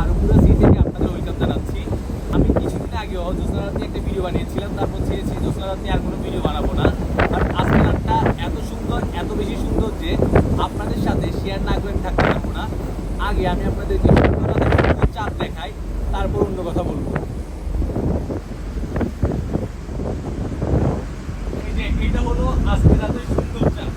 আরপুরা C থেকে আপনাদের welcome জানাচ্ছি। আমি কিছুদিন আগেও জ্যোৎস্না রাতে একটা ভিডিও বানিয়েছিলাম, তারপর চেয়েছি জ্যোৎস্না রাতে আর কোনো ভিডিও বানাবো না। আর আজকে রাতটা এত সুন্দর, এত বেশি সুন্দর যে আপনাদের সাথে শেয়ার না করে থাকতে পারব না। আগে আমি আপনাদেরকে সুন্দর রাতে সুন্দর চাঁদ দেখাই তারপর অন্য কথা বলব এই যে এটা হলো আজকে রাতের সুন্দর চাঁদ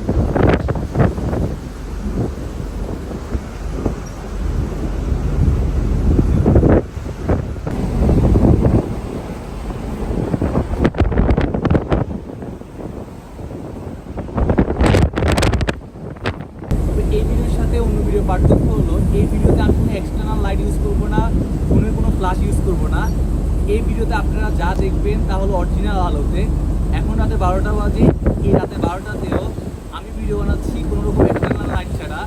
তবে এই ভিডিওর সাথে অন্য ভিডিও পার্থক্য হলো। এই ভিডিওতে আমি কোনো এক্সটার্নাল লাইট ইউজ করব না ফোনের কোনো ফ্ল্যাশ ইউজ করব না। এই ভিডিওতে আপনারা যা দেখবেন তা হলো অরিজিনাল আলোতে। এখন রাতে বারোটা বাজে, এই রাতে বারোটাতেও আমি ভিডিও বানাচ্ছি কোনো রকম এক্সটার্নাল লাইট ছাড়া।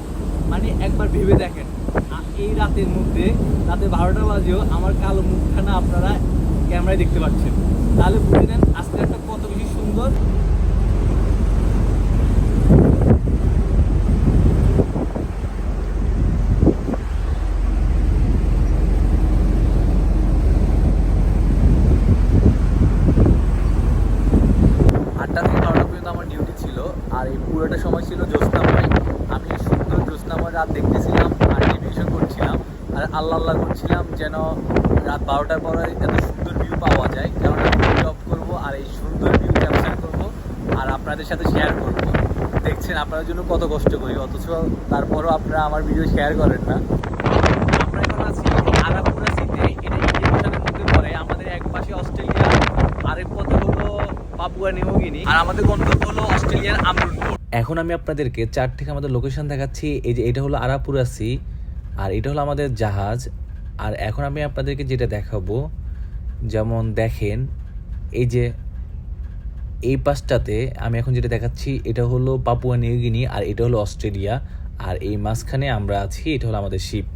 মানে একবার ভেবে দেখেন। এই রাতের মধ্যে, রাতে বারোটা বাজেও আমার কালো মুখখানা আপনারা ক্যামেরায় দেখতে পাচ্ছেন। তাহলে বুঝে নেন, আজকে একটা কত বেশি সুন্দর আটটা থেকে নটা পর্যন্ত আমার ডিউটি ছিল আর এই পুরোটা সময় ছিল জ্যোৎস্নাময়। আমি সুন্দর জ্যোৎস্নাময় রাত দেখতেছিলাম আর টেলিভিশন করছিলাম, আর আল্লাহ আল্লাহ করছিলাম যেন রাত বারোটার পরে এত সুন্দর ভিউ পাওয়া যায়। কারণ আমি অফ করব আর এই সুন্দর ভিউ ক্যাপচার করব আর আপনাদের সাথে শেয়ার করব। দেখছেন, আপনাদের জন্য কত কষ্ট করি, অথচ তারপরও আপনারা আমার ভিডিও শেয়ার করেন না আমরা এখন আছি আরাপুরা সিতে এটা ইন্ডিয়ান ওশানের মধ্যে পড়ে আমাদের এক পাশে অস্ট্রেলিয়া আরেক পথে হলো পাপুয়া আর আমাদের গন্তব্য হলো এখন আমি আপনাদেরকে চার থেকে আমাদের লোকেশন দেখাচ্ছি। এই যে এটা হলো আরাপুরা সি, আর এটা হলো আমাদের জাহাজ। আর এখন আমি আপনাদেরকে যেটা দেখাবো, যেমন দেখেন, এই যে এই পাশটাতে আমি এখন যেটা দেখাচ্ছি, এটা হলো পাপুয়া নিউগিনি আর এটা হলো অস্ট্রেলিয়া। আর এই মাঝখানে আমরা আছি, এটা হলো আমাদের শিপ।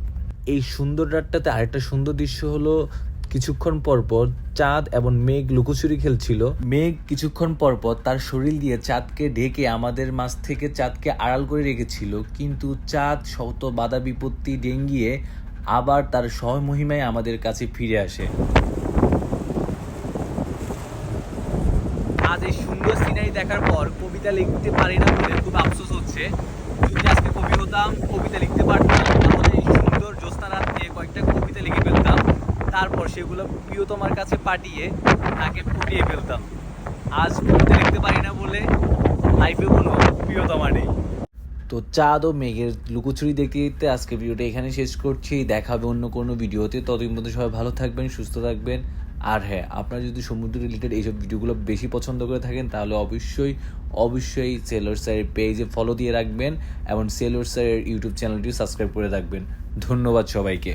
এই সুন্দর রাতটাতে আরেকটা সুন্দর দৃশ্য হলো কিছুক্ষণ পর পর চাঁদ এবং মেঘ লুকোচুরি খেলছিল। মেঘ কিছুক্ষণ পর পর তার শরীর দিয়ে চাঁদকে ঢেকে আমাদের মাছ থেকে চাঁদকে আড়াল করে রেখেছিল। কিন্তু চাঁদ শত বাধা বিপত্তি ডেঙ্গিয়ে আবার তার স্বমহিমায় আমাদের কাছে ফিরে আসে। আজ এই সুন্দর সিনারি দেখার পর কবিতা লিখতে পারি না বলে খুব আফসোস হচ্ছে। যদি আজকে কবি হতাম কবিতা লিখতে পারতাম তাহলে এই সুন্দর জ্যোৎস্না রাত নিয়ে কয়েকটা কবিতা লিখে ফেলতাম তারপর সেগুলো প্রিয়তমার কাছে পাঠিয়ে তাকে ফুটিয়ে ফেলতাম। আজ কবিতা লিখতে পারি না বলে লাইফে কোনো প্রিয়তমা নেই। তো চাঁদ ও মেঘের লুকোচুরি দেখতে দেখতে আজকে ভিডিওটা এখানে শেষ করছি। দেখা হবে অন্য কোনো ভিডিওতে। ততদিন মধ্যে সবাই ভালো থাকবেন, সুস্থ থাকবেন। আর হ্যাঁ আপনারা যদি সমুদ্র রিলেটেড এইসব ভিডিওগুলো বেশি পছন্দ করে থাকেন, তাহলে অবশ্যই অবশ্যই সেলর স্যারের পেজে ফলো দিয়ে রাখবেন। এবং সেলর স্যারের ইউটিউব চ্যানেলটিও সাবস্ক্রাইব করে রাখবেন। ধন্যবাদ সবাইকে।